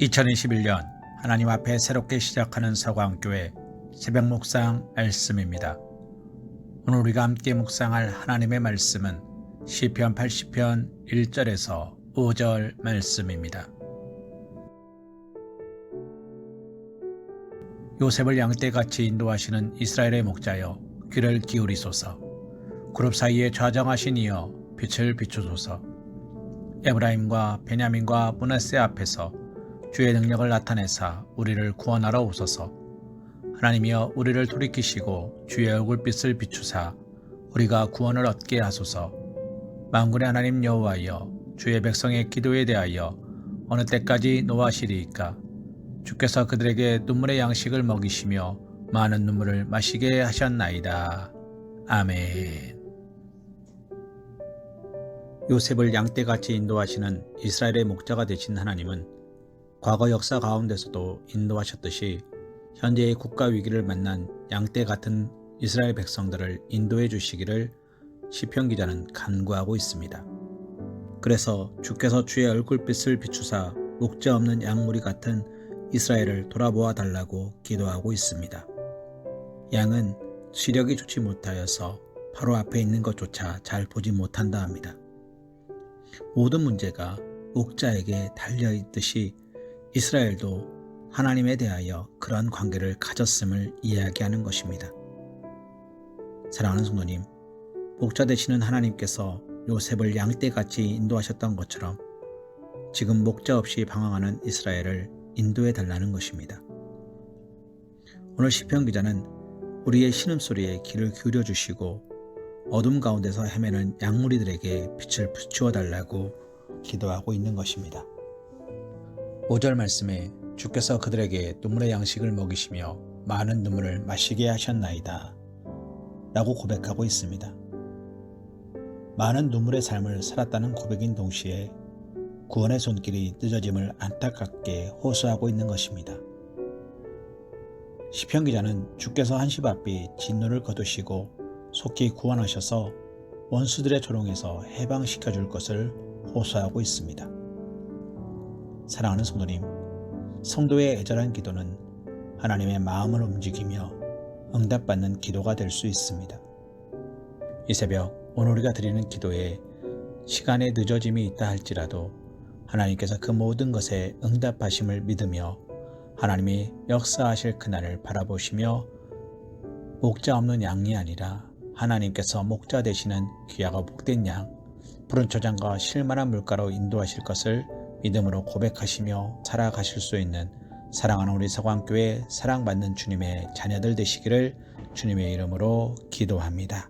2021년 하나님 앞에 새롭게 시작하는 서광교회 새벽 묵상 말씀입니다. 오늘 우리가 함께 묵상할 하나님의 말씀은 시편 80편 1절에서 5절 말씀입니다. 요셉을 양떼같이 인도하시는 이스라엘의 목자여 귀를 기울이소서 그룹 사이에 좌정하신 이여 빛을 비추소서 에브라임과 베냐민과 문하세 앞에서 주의 능력을 나타내사 우리를 구원하러 오소서. 하나님이여 우리를 돌이키시고 주의 얼굴빛을 비추사 우리가 구원을 얻게 하소서. 만군의 하나님 여호와여 주의 백성의 기도에 대하여 어느 때까지 노하시리이까 주께서 그들에게 눈물의 양식을 먹이시며 많은 눈물을 마시게 하셨나이다. 아멘. 요셉을 양떼같이 인도하시는 이스라엘의 목자가 되신 하나님은 과거 역사 가운데서도 인도하셨듯이 현재의 국가 위기를 만난 양떼 같은 이스라엘 백성들을 인도해 주시기를 시편 기자는 간구하고 있습니다. 그래서 주께서 주의 얼굴빛을 비추사 목자 없는 양무리 같은 이스라엘을 돌아보아 달라고 기도하고 있습니다. 양은 시력이 좋지 못하여서 바로 앞에 있는 것조차 잘 보지 못한다 합니다. 모든 문제가 목자에게 달려 있듯이 이스라엘도 하나님에 대하여 그러한 관계를 가졌음을 이야기하는 것입니다. 사랑하는 성도님, 목자 되시는 하나님께서 요셉을 양떼같이 인도하셨던 것처럼 지금 목자 없이 방황하는 이스라엘을 인도해 달라는 것입니다. 오늘 시편 기자는 우리의 신음소리에 귀를 기울여 주시고 어둠 가운데서 헤매는 양무리들에게 빛을 비추어 달라고 기도하고 있는 것입니다. 5절 말씀에 주께서 그들에게 눈물의 양식을 먹이시며 많은 눈물을 마시게 하셨나이다. 라고 고백하고 있습니다. 많은 눈물의 삶을 살았다는 고백인 동시에 구원의 손길이 늦어짐을 안타깝게 호소하고 있는 것입니다. 시편 기자는 주께서 한시 앞이 진노를 거두시고 속히 구원하셔서 원수들의 조롱에서 해방시켜 줄 것을 호소하고 있습니다. 사랑하는 성도님, 성도의 애절한 기도는 하나님의 마음을 움직이며 응답받는 기도가 될 수 있습니다. 이 새벽 오늘 우리가 드리는 기도에 시간의 늦어짐이 있다 할지라도 하나님께서 그 모든 것에 응답하심을 믿으며 하나님이 역사하실 그날을 바라보시며 목자 없는 양이 아니라 하나님께서 목자 되시는 귀하고 복된 양, 푸른 초장과 실만한 물가로 인도하실 것을 믿음으로 고백하시며 살아가실 수 있는 사랑하는 우리 서광교회 사랑받는 주님의 자녀들 되시기를 주님의 이름으로 기도합니다.